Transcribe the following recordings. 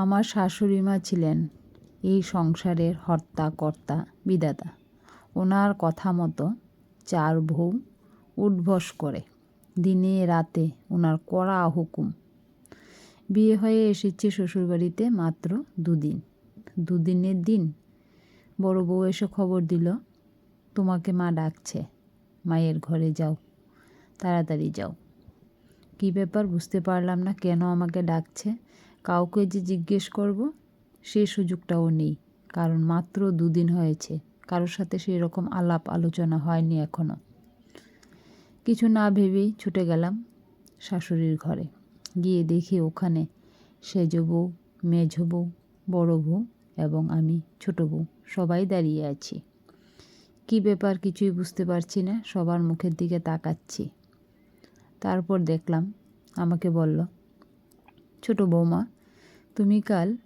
আমার শাশুড়ি মা ছিলেন এই সংসারের হর্তা কর্তা বিধাতা। ওনার কথা মতো চার বউ উঠবস করে, দিনে রাতে ওনার কড়া হুকুম। বিয়ে হয়ে এসেছি শ্বশুরবাড়িতে মাত্র দুদিন। দুদিনের দিন বড় বউ এসে খবর দিল, তোমাকে মা ডাকছে, মায়ের ঘরে যাও, তাড়াতাড়ি যাও। কী ব্যাপার বুঝতে পারলাম না, কেন আমাকে ডাকছে? কাউকে যে জিজ্ঞেস করব, সে সুযোগটাও নেই। কারণ মাত্র দুদিন হয়েছে। কারোর সাথে সেই রকম আলাপ আলোচনা হয়নি এখনও কিছু না ভেবেই ছুটে গেলাম শাশুড়ির ঘরে। গিয়ে দেখি ওখানে সেজ বউ মেঝ বউ, বড় বউ এবং আমি ছোট বউ, সবাই দাঁড়িয়ে আছি। কী ব্যাপার কিছুই বুঝতে পারছি না, সবার মুখের দিকে তাকাচ্ছি। তারপর দেখলাম, আমাকে বলল, ছোট বৌমা তুমি কাল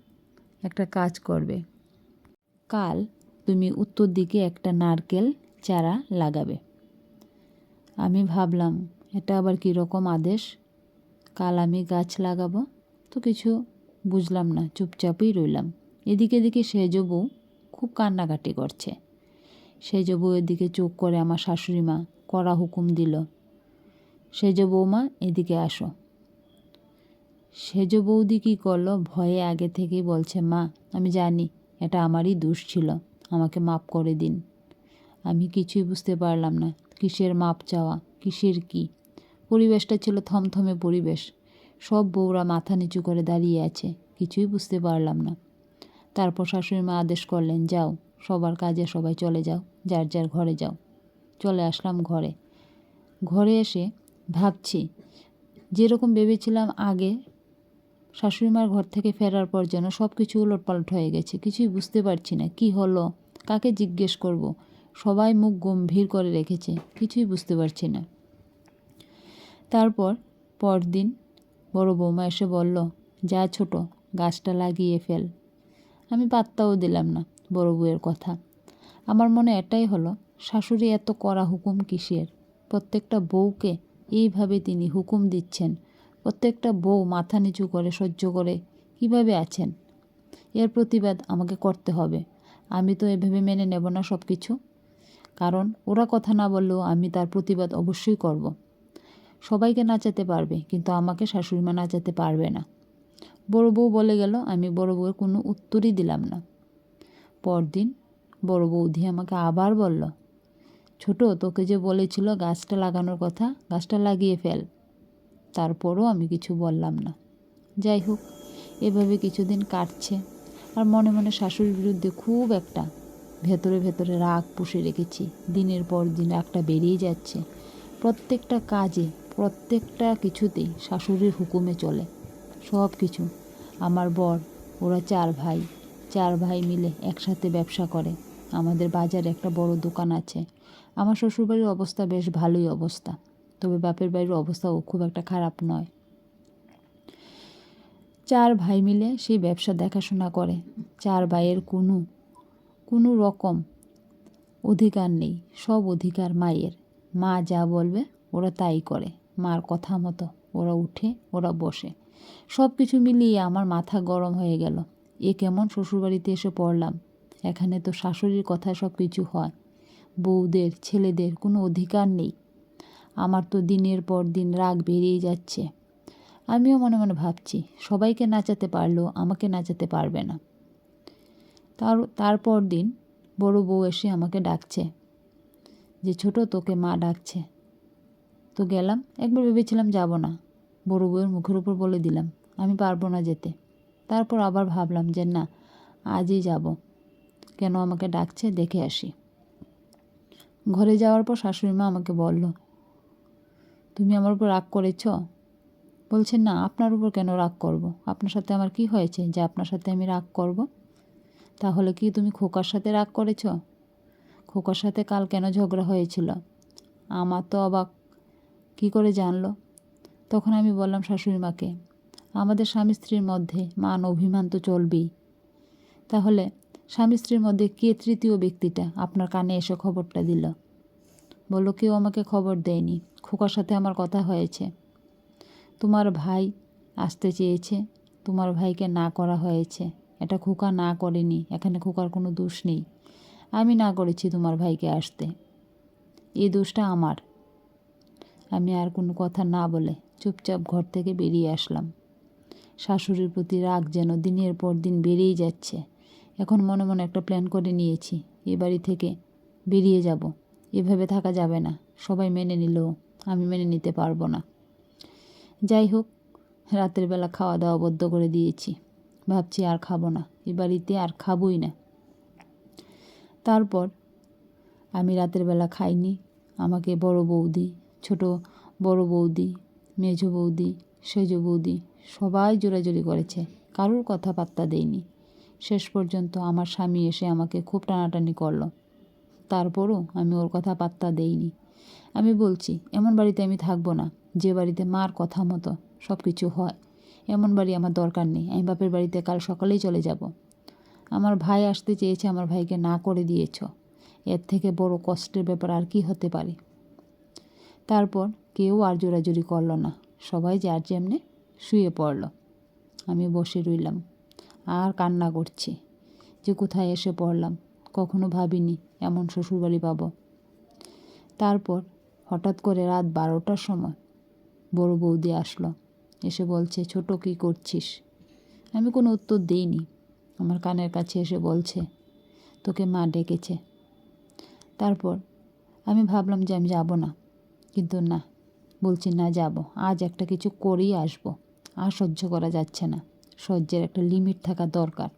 একটা কাজ করবে। কাল তুমি উত্তর দিকে একটা নারকেল চারা লাগাবে। আমি ভাবলাম, এটা আবার কীরকম আদেশ? কাল আমি গাছ লাগাবো। তো কিছু বুঝলাম না, চুপচাপই রইলাম। এদিকে এদিকে সেজ বউ খুব কান্নাকাটি করছে। সেজ বউয়ের দিকে চোখ করে আমার শাশুড়ি মা কড়া হুকুম দিল। সেজ বৌমা এদিকে আসো। সেজ বৌদি কী করল? ভয়ে আগে থেকেই বলছে, মা, আমি জানি এটা আমারই দোষ ছিল। আমাকে মাপ করে দিন। আমি কিছুই বুঝতে পারলাম না। কিসের মাপ চাওয়া? কিসের কি? পরিবেশটা ছিল থমথমে পরিবেশ। সব বউরা মাথা নিচু করে দাঁড়িয়ে আছে। কিছুই বুঝতে পারলাম না। তারপর শাশুড়ি মা আদেশ করলেন, যাও, সবার কাজে সবাই চলে যাও। যার যার ঘরে যাও। চলে আসলাম ঘরে। ঘরে এসে ভাবছি, যেরকম ভেবেছিলাম আগে শাশুড়িমার ঘর থেকে ফেরার পর যেন সব কিছু উলটপালট হয়ে গেছে, কিছুই বুঝতে পারছি না, কি হলো? কাকে জিজ্ঞেস করব? সবাই মুখ গম্ভীর করে রেখেছে, কিছুই বুঝতে পারছি না। তারপর পরদিন বড় বৌমা এসে বলল, যা ছোট, গাছটা লাগিয়ে ফেল। আমি পাত্তাও দিলাম না বড় বউয়ের কথা। আমার মনে এটাই হলো, শাশুড়ি এত কড়া হুকুম কিসের? প্রত্যেকটা বউকে এইভাবে তিনি হুকুম দিচ্ছেন প্রত্যেকটা বউ মাথা নিচু করে, সহ্য করে কীভাবে আছেন? এর প্রতিবাদ আমাকে করতে হবে। আমি তো এভাবে মেনে নেব না সব কিছু কারণ ওরা কথা না বললেও আমি তার প্রতিবাদ অবশ্যই করব। সবাইকে নাচাতে পারবে, কিন্তু আমাকে শাশুড়িমা নাচাতে পারবে না। বড় বউ বলে গেল, আমি বড় বউয়ের কোনো উত্তরই দিলাম না। পরদিন বড় বৌদি আমাকে আবার বলল, ছোট, তোকে যে বলেছিল গাছটা লাগানোর কথা, গাছটা লাগিয়ে ফেল। তারপরও আমি কিছু বললাম না। যাই হোক, এভাবে কিছুদিন কাটছে। আর মনে মনে শাশুড়ির বিরুদ্ধে খুব একটা ভেতরে ভেতরে রাগ পুষে রেখেছি। দিনের পর দিন রাগটা বেরিয়ে যাচ্ছে। প্রত্যেকটা কাজে, প্রত্যেকটা কিছুতেই শাশুড়ির হুকুমে চলে। সব কিছু। আমার বর, ওরা চার ভাই। চার ভাই মিলে একসাথে ব্যবসা করে। আমাদের বাজারে একটা বড় দোকান আছে। আমার শ্বশুরবাড়ির অবস্থা বেশ ভালোই অবস্থা। তবে বাপের বাড়ির অবস্থাও খুব একটা খারাপ নয়। চার ভাই মিলে সেই ব্যবসা দেখাশোনা করে। চার ভাইয়ের কোনো কোনো রকম অধিকার নেই, সব অধিকার মায়ের। মা যা বলবে ওরা তাই করে। মার কথা মতো ওরা উঠে, ওরা বসে। সব কিছু মিলিয়ে আমার মাথা গরম হয়ে গেল। এ কেমন শ্বশুরবাড়িতে এসে পড়লাম? এখানে তো শাশুড়ির কথায় সব কিছু হয়। বউদের, ছেলেদের কোনো অধিকার নেই। আমার তো দিনের পর দিন রাগ বেরিয়ে যাচ্ছে। আমিও মনে মনে ভাবছি, সবাইকে নাচাতে পারলেও আমাকে নাচাতে পারবে না। তার, তারপর দিন বড় বউ এসে আমাকে ডাকছে যে, ছোট, তোকে মা ডাকছে। তো গেলাম, একবার ভেবেছিলাম যাব না। বড় বউয়ের মুখের উপর বলে দিলাম, আমি পারব না যেতে। তারপর আবার ভাবলাম যে, না, আজই যাব। কেন আমাকে ডাকছে, দেখে আসি। ঘরে যাওয়ার পর শাশুড়ি মা আমাকে বলল তুমি আমার উপর রাগ করেছ? বলছেন, না, আপনার উপর কেন রাগ করব। আপনার সাথে আমার কি হয়েছে যে আপনার সাথে আমি রাগ করব। তাহলে কি তুমি খোকার সাথে রাগ করেছ? খোকার সাথে কাল কেন ঝগড়া হয়েছিল? আমার তো অবাক। কি করে জানলো? তখন আমি বললাম, শাশুড়ি মাকে, আমাদের স্বামী স্ত্রীর মধ্যে মান অভিমান তো চলবেই। তাহলে স্বামী স্ত্রীর মধ্যে কে তৃতীয় ব্যক্তিটা আপনার কানে এসে খবরটা দিল? বলল, কেউ আমাকে খবর দেয়নি। খোকার সাথে আমার কথা হয়েছে। তোমার ভাই আসতে চেয়েছে। তোমার ভাইকে না করা হয়েছে। এটা খোকা না করেনি। এখানে খোকার কোনো দোষ নেই। আমি না করেছি তোমার ভাইকে আসতে। এই দোষটা আমার। আমি আর কোনো কথা না বলে চুপচাপ ঘর থেকে বেরিয়ে আসলাম। শাশুড়ির প্রতি রাগ যেন দিনের পর দিন বেড়েই যাচ্ছে। এখন মনে মনে একটা প্ল্যান করে নিয়েছি। এ বাড়ি থেকে বেরিয়ে যাব। এভাবে থাকা যাবে না। সবাই মেনে নিলেও আমি মেনে নিতে পারব না। যাই হোক, রাতের বেলা খাওয়া দাওয়া বদ্ধ করে দিয়েছি। ভাবছি আর খাব না, এ বাড়িতে আর খাবোই না। তারপর আমি রাতের বেলা খাইনি, আমাকে বড় বৌদি, ছোট বড় বৌদি, মেজ বৌদি, সেজ বৌদি, সবাই জোরাজুরি করেছে, কারোর কথা পাত্তা দেয়নি শেষ পর্যন্ত আমার স্বামী এসে আমাকে খুব টানাটানি করল। তারপরও আমি ওর কথা পাত্তা দেইনি। আমি বলছি, এমন বাড়িতে আমি থাকব না, যে বাড়িতে মার কথা মতো সব কিছু হয়। এমন বাড়ি আমার দরকার নেই, আমি বাপের বাড়িতে কাল সকালেই চলে যাব। আমার ভাই আসতে চেয়েছে, আমার ভাইকে না করে দিয়েছ। এর থেকে বড় কষ্টের ব্যাপার আর কি হতে পারে? তারপর কেউ আর জোরাজুরি করল না। সবাই যার যেমনে শুয়ে পড়ল। আমি বসে রইলাম। আর কান্না করছি। যে কোথায় এসে পড়লাম? কখনো ভাবিনি এমন শ্বশুরবাড়ি পাবো। তারপর হঠাৎ করে রাত বারোটার সময় বড় বৌদি আসলো, এসে বলছে, ছোট, কী করছিস? আমি কোনো উত্তর দিইনি। আমার কানের কাছে এসে বলছে, তোকে মা ডেকেছে। তারপর আমি ভাবলাম যে আমি যাব না। কিন্তু না, বলছি, না, যাব। আজ একটা কিছু করেই আসব। আর সহ্য করা যাচ্ছে না। সহ্যের একটা লিমিট থাকা দরকার।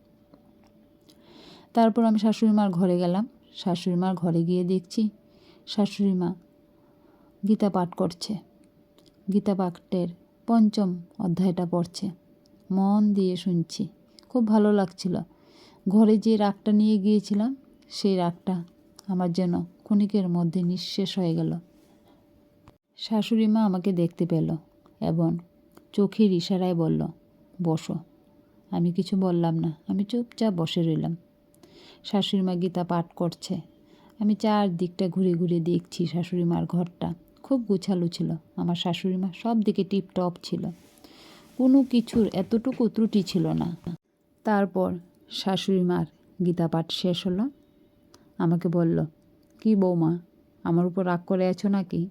তারপর আমি শাশুড়ি মার ঘরে গেলাম। শাশুড়ি মার ঘরে গিয়ে দেখছি শাশুড়ি মা গীতা পাঠ করছে। গীতা পাঠের পঞ্চম অধ্যায়টা পড়ছে। মন দিয়ে শুনছি। খুব ভালো লাগছিল। ঘরে যে রাগটা নিয়ে গিয়েছিলাম, সেই রাগটা আমার যেন ক্ষণিকের মধ্যে নিঃশেষ হয়ে গেল। শাশুড়ি মা আমাকে দেখতে পেল এবং চোখের ইশারায় বলল, বসো। আমি কিছু বললাম না। আমি চুপচাপ বসে রইলাম। শাশুড়ি মা গীতা পাঠ করছে। আমি চারদিকটা ঘুরে ঘুরে দেখছি শাশুড়ি মার ঘরটা। খুব গুছালো ছিল। আমার শাশুড়ি মা সব দিকে টিপটপ ছিল। কোনো কিছুর এতটুকু ত্রুটি ছিল না। তারপর শাশুড়ি মার গীতা পাঠ শেষ হলো। আমাকে বলল, কি বৌমা, আমার উপর রাগ করে আছো নাকি?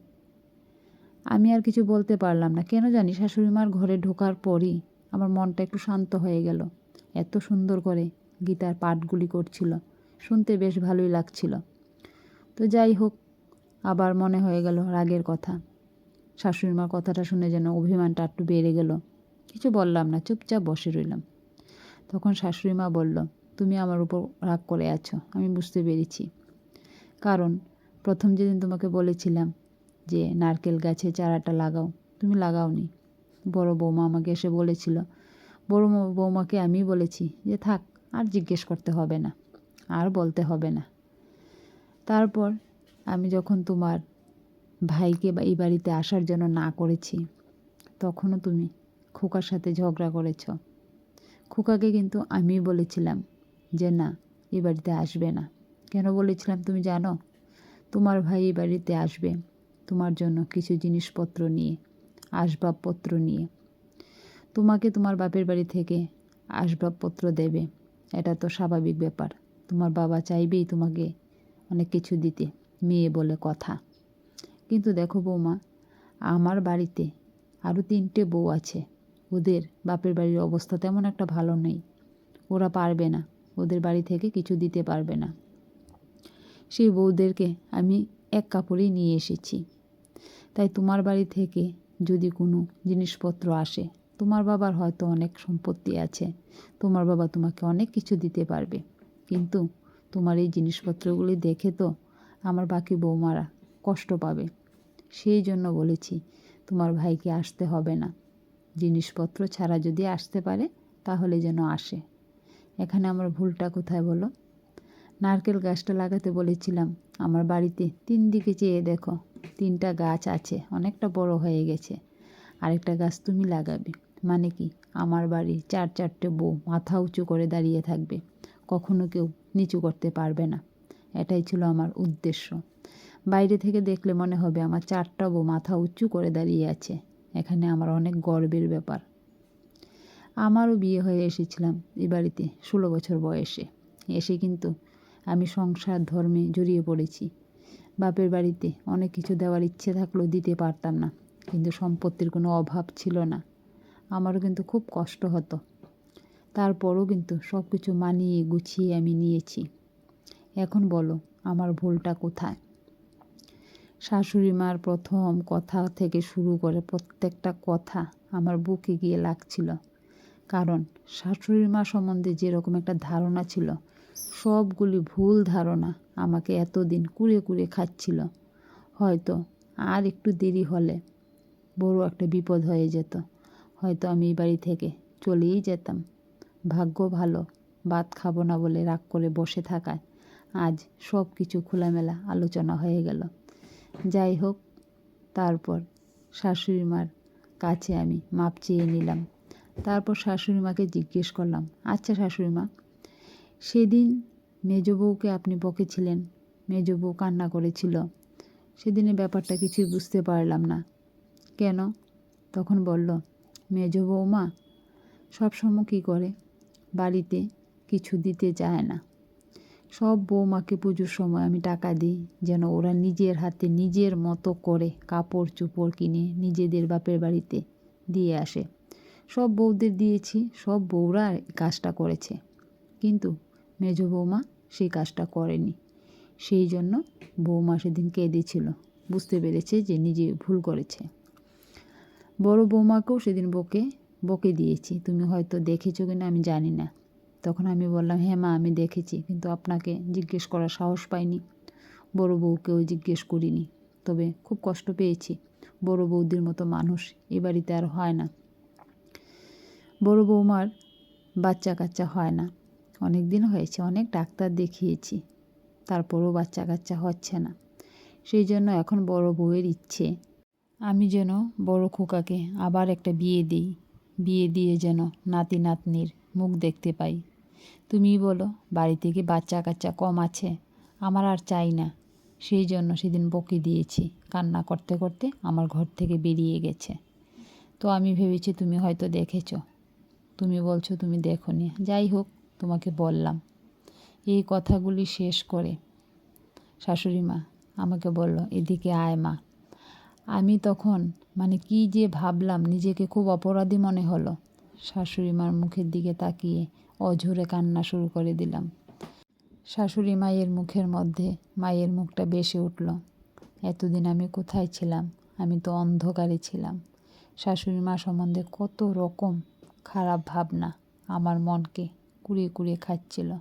আমি আর কিছু বলতে পারলাম না। কেন জানি শাশুড়ি মার ঘরে ঢোকার পরই আমার মনটা একটু শান্ত হয়ে গেল। এত সুন্দর করে গীতার পাঠগুলি করছিল। শুনতে বেশ ভালোই লাগছিল। তো যাই হোক, আবার মনে হয়ে গেল রাগের কথা। শাশুড়িমার কথাটা শুনে যেন অভিমানটা একটু বেড়ে গেল। কিছু বললাম না, চুপচাপ বসে রইলাম। তখন শাশুড়িমা বলল, তুমি আমার উপর রাগ করে আছো, আমি বুঝতে পেরেছি। কারণ প্রথম যেদিন তোমাকে বলেছিলাম যে নারকেল গাছে চারাটা লাগাও, তুমি লাগাওনি। বড় বৌমা আমাকে এসে বলেছিল, বড় বৌমাকে আমি বলেছি যে থাক আর জিজ্ঞেস করতে হবে না, আর বলতে হবে না। তারপর আমি যখন তোমার ভাইকে এই বাড়িতে আসার জন্য না করেছি, তখনও তুমি খোকার সাথে ঝগড়া করেছ। খোকাকে কিন্তু আমি বলেছিলাম যে, না, এই বাড়িতে আসবে না। কেন বলেছিলাম তুমি জানো? তোমার ভাই এই বাড়িতে আসবে তোমার জন্য কিছু জিনিসপত্র নিয়ে, আসবাবপত্র নিয়ে। তোমাকে তোমার বাপের বাড়ি থেকে আসবাবপত্র দেবে। এটা তো স্বাভাবিক ব্যাপার। তোমার বাবা চাইবেই তোমাকে অনেক কিছু দিতে, মেয়ে বলে কথা। কিন্তু দেখো বৌমা, আমার বাড়িতে আরও তিনটে বউ আছে। ওদের বাপের বাড়ির অবস্থা তেমন একটা ভালো নেই। ওরা পারবে না, ওদের বাড়ি থেকে কিছু দিতে পারবে না। সেই বউদেরকে আমি এক কাপড়েই নিয়ে এসেছি। তাই তোমার বাড়ি থেকে যদি কোনো জিনিসপত্র আসে তোমার বাবার হয়তো অনেক সম্পত্তি আছে। তোমার বাবা তোমাকে অনেক কিছু দিতে পারবে। কিন্তু তোমার এই জিনিসপত্রগুলি দেখে তো আমার বাকি বৌমারা কষ্ট পাবে। সেই জন্য বলেছি, তোমার ভাইকে আসতে হবে না। জিনিসপত্র ছাড়া যদি আসতে পারে, তাহলে যেন আসে। এখানে আমার ভুলটা কোথায় বলো? নারকেল গাছটা লাগাতে বলেছিলাম, আমার বাড়িতে তিন দিকে চেয়ে দেখো, তিনটা গাছ আছে, অনেকটা বড় হয়ে গেছে। আরেকটা গাছ তুমি লাগাবে। মানে কি? আমার বাড়ি চার চারটে বউ মাথা উঁচু করে দাঁড়িয়ে থাকবে। কখনো কেউ নিচু করতে পারবে না। এটাই ছিল আমার উদ্দেশ্য। বাইরে থেকে দেখলে মনে হবে আমার চারটা বউ মাথা উঁচু করে দাঁড়িয়ে আছে। এখানে আমার অনেক গর্বের ব্যাপার। আমারও বিয়ে হয়ে এসেছিলাম এই বাড়িতে ষোলো বছর বয়সে। এসে কিন্তু আমি সংসার ধর্মে জড়িয়ে পড়েছি। বাপের বাড়িতে অনেক কিছু দেওয়ার ইচ্ছে থাকলেও দিতে পারতাম না। কিন্তু সম্পত্তির কোনো অভাব ছিল না। আমারও কিন্তু খুব কষ্ট হতো। তারপরও কিন্তু সব কিছু মানিয়ে গুছিয়ে আমি নিয়েছি। এখন বলো, আমার ভুলটা কোথায়? শাশুড়ি মার প্রথম কথা থেকে শুরু করে প্রত্যেকটা কথা আমার বুকে গিয়ে লাগছিল। কারণ শাশুড়ি মা সম্বন্ধে যেরকম একটা ধারণা ছিল, সবগুলি ভুল ধারণা আমাকে এতদিন কুড়ে কুড়ে খাচ্ছিল। হয়তো আর একটু দেরি হলে বড় একটা বিপদ হয়ে যেত। হয়তো আমি এই বাড়ি থেকে চলেই যেতাম। ভাগ্য ভালো ভাত খাব না বলে রাগ করে বসে থাকায় আজ সব কিছু খোলামেলা আলোচনা হয়ে গেল। যাই হোক, তারপর শাশুড়ি মার কাছে আমি মাপ চেয়ে নিলাম। তারপর শাশুড়ি মাকে জিজ্ঞেস করলাম আচ্ছা শাশুড়ি মা, সেদিন মেজ বউকে আপনি বকেছিলেন? মেজ বউ কান্না করেছিল। সেদিনের ব্যাপারটা কিছুই বুঝতে পারলাম না। কেন? তখন বলল মেজ বৌমা সবসময় কী করে? বাড়িতে কিছু দিতে চায় না। সব বৌমাকে পুজোর সময় আমি টাকা দিই, যেন ওরা নিজের হাতে নিজের মতো করে কাপড় চোপড় কিনে নিজেদের বাপের বাড়িতে দিয়ে আসে। সব বউদের দিয়েছি, সব বউরা কাজটা করেছে। কিন্তু মেজ বৌমা সেই কাজটা করেনি। সেই জন্য বৌমা সেদিন কেঁদেছিল। বুঝতে পেরেছে যে নিজে ভুল করেছে। বড় বৌমাকেও সেদিন বকে বকে দিয়েছি। তুমি হয়তো দেখেছ কিনা আমি জানি না। তখন আমি বললাম হ্যাঁ মা, আমি দেখেছি। কিন্তু আপনাকে জিজ্ঞেস করার সাহস পাইনি। বড় বউকেও জিজ্ঞেস করিনি। তবে খুব কষ্ট পেয়েছি। বড় বৌদির মতো মানুষ এ বাড়িতে আর হয় না। বড় বৌমার বাচ্চা কাচ্চা হয় না। অনেক দিন হয়েছে, অনেক ডাক্তার দেখিয়েছি। তারপরও বাচ্চা কাচ্চা হচ্ছে না। সেই জন্য এখন বড় বউয়ের ইচ্ছে। আমি যেন বড় খোকাকে আবার একটা বিয়ে দিই, বিয়ে দিয়ে যেন নাতি নাতনির মুখ দেখতে পাই। তুমি বলো, বাড়ি থেকে বাচ্চা কাচ্চা কম আছে, আমার আর চাই না। সেই জন্য সেদিন বকে দিয়েছি, কান্না করতে করতে আমার ঘর থেকে বেরিয়ে গেছে। তো আমি ভেবেছি তুমি হয়তো দেখেছ। তুমি বলছো, তুমি দেখো নি যাই হোক, তোমাকে বললাম। এই কথাগুলি শেষ করে শাশুড়ি মা আমাকে বলল, এদিকে আয় মা। আমি তখন মানে কি যে ভাবলাম, নিজেকে খুব অপরাধী মনে হলো। শাশুড়ি মার মুখের দিকে তাকিয়ে অঝরে কান্না শুরু করে দিলাম। শাশুড়ি মায়ের মুখের মধ্যে মায়ের মুখটা বেশি উঠল। এতদিন আমি কোথায় ছিলাম? আমি তো অন্ধকারে ছিলাম। শাশুড়ি মা সম্বন্ধে কত রকম খারাপ ভাবনা আমার মনকে কুড়িয়ে কুড়িয়ে খাচ্ছিল।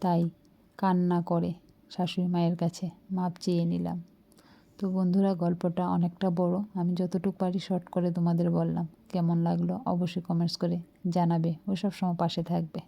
তাই কান্না করে শাশুড়ি মায়ের কাছে মাপ চেয়ে নিলাম। তো বন্ধুরা, গল্পটা অনেকটা বড়। আমি যতটুকু পারি শর্ট করে তোমাদের বললাম। কেমন লাগল অবশ্যই কমেন্টস করে জানাবে ওই সব সময় পাশে থাকবে।